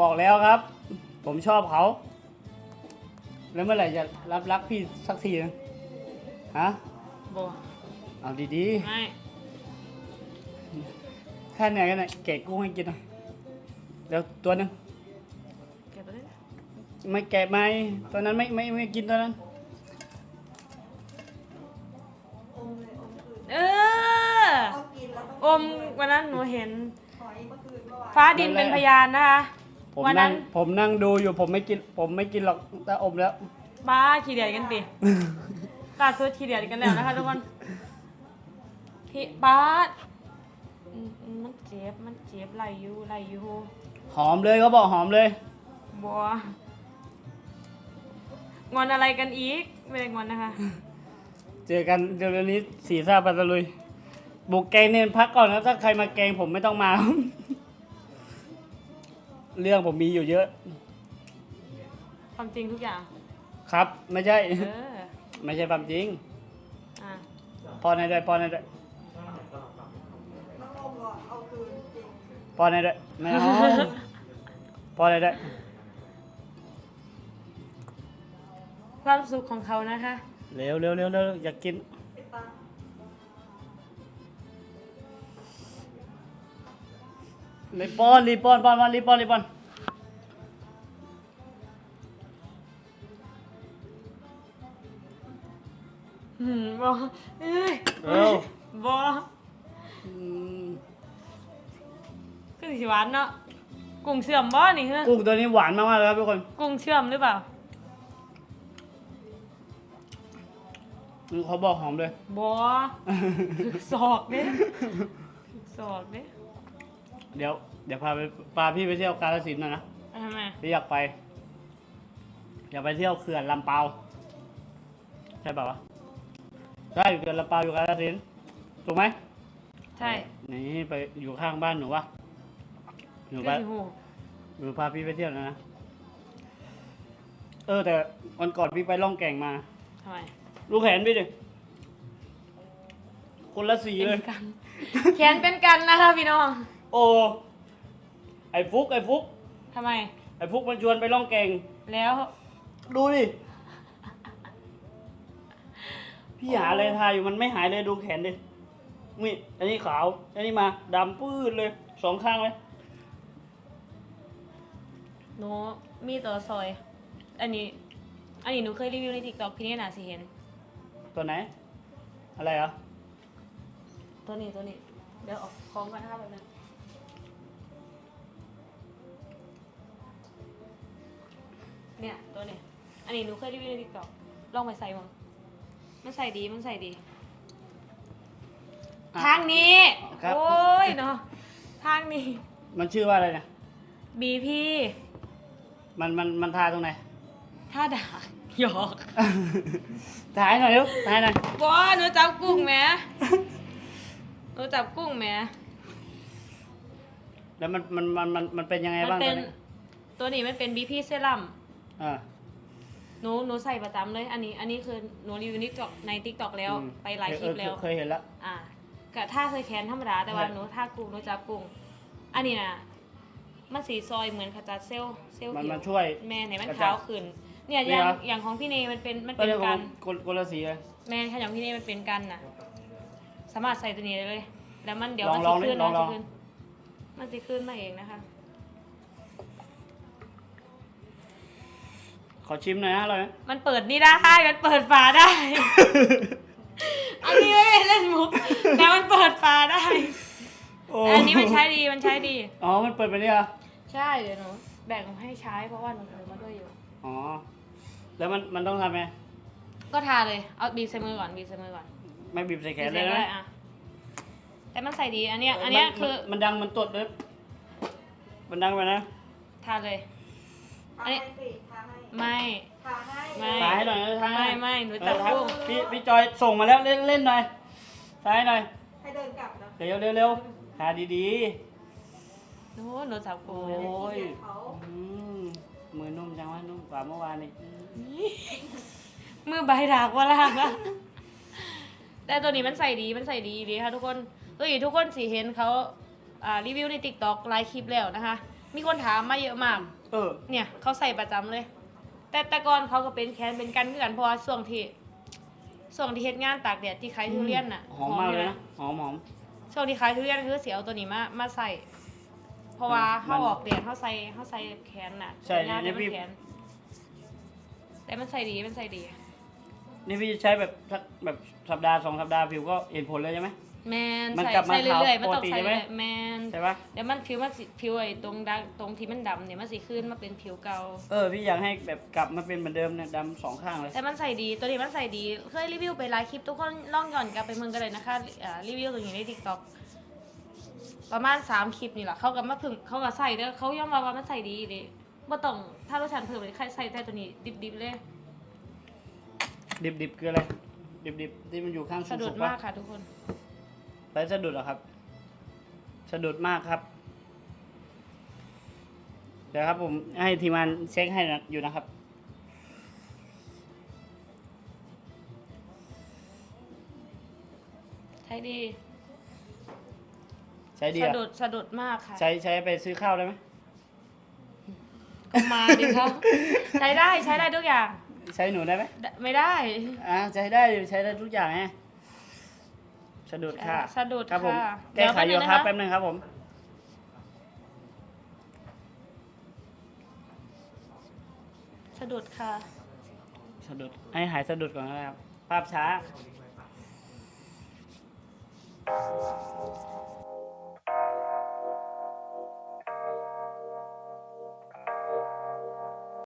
บอกแล้วครับ ผมชอบเขา แล้วเมื่อไหร่จะรับรักพี่สักทีนะฮะโบเอาดีไม่ๆแค่ไหนกันนะแกะกุ้งให้กินหน่อยเดี๋ยวตัวหนึงเก็บไปเลยไม่แกะไหมตัวนั้นไม่ไม่ไม่กินตัวนั้น เออต้องกินแล้วอมวันนั้นหนูเห็นหอยเมื่อคืนเมื่อวานฟ้าดินเป็นพยานนะคะ ผมวันนั้นั่นงผมนั่งดูอยู่ผมไม่กิน ผมไม่กินหรอกแต่อมแล้ว บ้าขี้เดียดกันติล่าสุดขี้เดียดกันแล้วนะคะทุกคนพี่บ้าสอืมอืมมันเจ็บมันเจ็บไหลอยู่ไหลอยู่หอมเลยเขาบอกหอมเลย บัวงอนอะไรกันอีก ไม่ได้งอนนะคะ เจอกันเดี๋ยวนี้สีซ่าปัตตะลุย บุกแกงเน้นพักก่อนนะถ้าใครมาแกงผมไม่ต้องมา เรื่องผมมีอยู่เยอะความจริงทุกอย่าง ครับ ไม่ใช่ เออ ไม่ใช่ความจริง อะ พอในได้พอในได้น้องอมก็เอาคืนจริงพอในได้ไม่เอาพอในได้ความสุขของเขานะคะ เร็วเร็วเร็วเร็วอยากกิน รีบป้อนรีบป้อนป้อนป้อนรีบป้อนรีบป้อนหืมบอเอ้ยเร็วบออืมคือสิหวานเนาะกุ้งเชื่อมบอนี่เหรอกุ้งตัวนี้หวานมากๆเลยครับทุกคนกุ้งเชื่อมหรือเปล่าเขาบอกหอมเลยบอถึกศอกเด้ถึกศอกเด้ เดี๋ยวเดี๋ยวพาไปพาพี่ไปเที่ยวกาฬสินธุ์หน่อยนะอะทำไมพี่อยากไป อยากไปเที่ยวเขื่อนลำเปาใช่ป่าวะใช่เขื่อนลำเปาอยู่กาฬสินธุ์ถูกไหมใช่นี่ไปอยู่ข้างบ้านหนูวะหนูก็ไปสิหูหนูพาพี่ไปเที่ยวนะนะ เออ แต่วันก่อนพี่ไปล่องแก่งมา ทำไมลูกแขนพี่ดิ คนละสีเลยเป็นกัน แขนเป็นกันนะคะพี่น้อง โอ้ไอ้ฟุกไอ้ฟุกทำไม ไอ้ฟุกมันชวนไปล่องแก่ง แล้วดูดิพี่หาอะไรทายอยู่มันไม่หายเลยดูแขนดินี่อันนี้ขาว อันนี้มาดำปื้ดเลยสองข้างเลยหนูมีตัวซอย อันนี้ อันนี้หนูเคยรีวิวในทิกตอกพี่นี่น่าสิเห็น ตัวไหน อะไรเหรอตัวนี้ตัวนี้ เดี๋ยวออกคล้องกันนะคะแบบนึง เนี่ยตัวนี้อันนี้หนูเคยรีวิวในทิกตอกลองไปใส่มั้งมันใส่ดีมันใส่ดี อะ ทางนี้ ครับ โอ้ยเนาะทางนี้ มันชื่อว่าอะไรเนี่ยบีพี่ มันมันมันทาตรงไหนท่าดาบหยอกถ่ายหน่อยเร็วถ่ายหน่อย บอหนูจับกุ้งแหมหนูจับกุ้งแหมแล้วมันมันมันมันมันเป็นยังไงมันบ้างเป็ตัวนนี้ตัวนี้มันเป็นบีพี่เซรั่ม อ่า หนูหนูใส่ประจำเลย อันนี้ อันนี้คือหนูรีวิวนิกในติ๊กต็อกแล้วอืม ไปหลายคลิปแล้ว เออเคยเห็นแล้วอ่าก็ท่าเคยแขนธรรมดาแต่ว่าใช่ หนูท่ากุ้งหนูจับกุ้งอันนี้นะมันสีซอยเหมือนขจัดเซลล์เซลล์มันผิวมันช่วย แม่ไหนมันกระจัดขาวขึ้น เนี่ยนี่อย่างเหรออย่างของพี่เนมันเป็นมันก็เป็นเรียกกัว่านคนคนละสีเลย แม่ถ้าอย่างพี่เนมันเป็นกันน่ะ สามารถใส่ตัวนี้ได้เลย แล้วมันเดี๋ยวลอมังนลจะองดิขึ้นลอมังนลจะอง ขึ้นมันจะขึ้นมาเองนะคะ ขอชิมหน่อยนะอร่อยไหม มันเปิดนี่ได้ มันเปิดฝาได้ อันนี้ไม่ได้เล่นมุกแต่มันเปิดฝาได้โอ้แต่อันนี้มันใช้ดีมันใช้ดี อ๋อ มันเปิดไปเนี่ยเหรอใช่เดี๋ยวหนูแบ่งให้ใช้เพราะว่าหนูถือมาด้วยอยู่ อ๋อ แล้วมันมันต้องทำไง ก็ทาเลย เอาบีบใส่มือก่อนบีบใส่มือก่อนไม่บีบใส่แขบีนบเลใส่ยก็นะได้อะแต่มันใส่ดีอันเนี้ยอันเนี้ยมัคือมันดังมันตดเลยมันดังไปนะ ทาเลยทาอันนี้ให้สิทาให้ ไม่ทาให้ไม่ถ่ายให้หน่อยนะถ่ายไม่ไม่หนูจับเออกุ้งพี่พี่จอยส่งมาแล้วเล่นเล่นหน่อยถ่ายหน่อยให้เดินกลับนะเร็วเร็วเร็วถ่ายดีโอ้หนูจับๆกุ้โอ้งแล้วยอืมมือนุ่มจังวะนุ่มกว่าเมื่อวานอีกมือใบดากว่าล่ะแต่ตัวนี้มันใส่ดีมันใส่ดีดีค่ะทุกคนตัวนี้ทุกคนสิเห็นเขาอ่ารีวิวในติ๊กต็อกไลฟ์คลิปแล้วนะคะ มีคนถามมาเยอะมาก เออเนี่ยเขาใส่ประจำเลย แต่แต่ก่อนเขาก็เป็นแคนเป็นกันคือกันเพราะว่าช่วงที่ช่วงที่เฮ็ดงานตากแดดที่ขายทุเรียนน่ะหอมมากเลยอนะหอมหอมช่วงที่ขายทุเรียนคือเสียเอาตัวนี้มามาใส่ เพราะว่ามันเขาออกแดดเขาใส่เขาใส่แขนน่ะใช่งานนี่มันพี่แขนแต่มันใส่ดีมันใส่ดี นี่พี่ใช้แบบสักแบบสัปดาห์สองสัปดาห์ผิวก็เห็นผลเลยใช่ไหม แมนมันใส่กลับมาใส่เรื่อยๆขาวมันต้องปกติใส่ใช่ไหม เรื่อยๆแมนใช่ปะเดี๋ยวมันผิวมันสิผิวไอ้ตรงดังตรงที่มันดำเนี่ยมันสิขึ้นมาเป็นผิวเก่าเออพี่อยากให้แบบกลับมาเป็นเหมือนเดิมเนี่ยดำสองข้างเลย แต่มันใส่ดีตัวนี้มันใส่ดี เคยรีวิวไปหลายคลิปทุกคนลองย้อนกลับไปเมืองกันเลยนะคะอ่ารีวิวตัวนี้ในทิกตอกประมาณสามคลิปนี่แหละเขากับมาพึ่งเขาก็ใส่เด้อเขายอมรับว่ามันใส่ดีเลยบ่ต้องถ้าเราฉันเพิ่มเลยใครใส่แต่ตัวนี้ดิบๆเลยดิบดิบคืออะไรดิบดิบที่มันอยู่ข้างสะดุดสุกๆปะมากค่ะทุกคน ไปสะดุดเหรอครับ สะดุดมากครับ เดี๋ยวครับผมให้ทีมงานเช็คให้นะอยู่นะครับใช้ดี ใช้ดีสะอะดุดสะดุดมากค่ะใช้ใช้ไปซื้อข้าวได้ไหมมาดิครับ ใช้ได้ใช้ได้ทุกอย่าง ใช้หนูได้ไหมดไม่ได้ อ่าใช้ได้ใช้ได้ทุกอย่างไง สะดุดค่ะสะดุดครับผมแก้ไขอยู่ครับแป๊บนึงครับผม สะดุดค่ะสะดุดให้หายสะดุดก่อนนะครับ ภาพช้า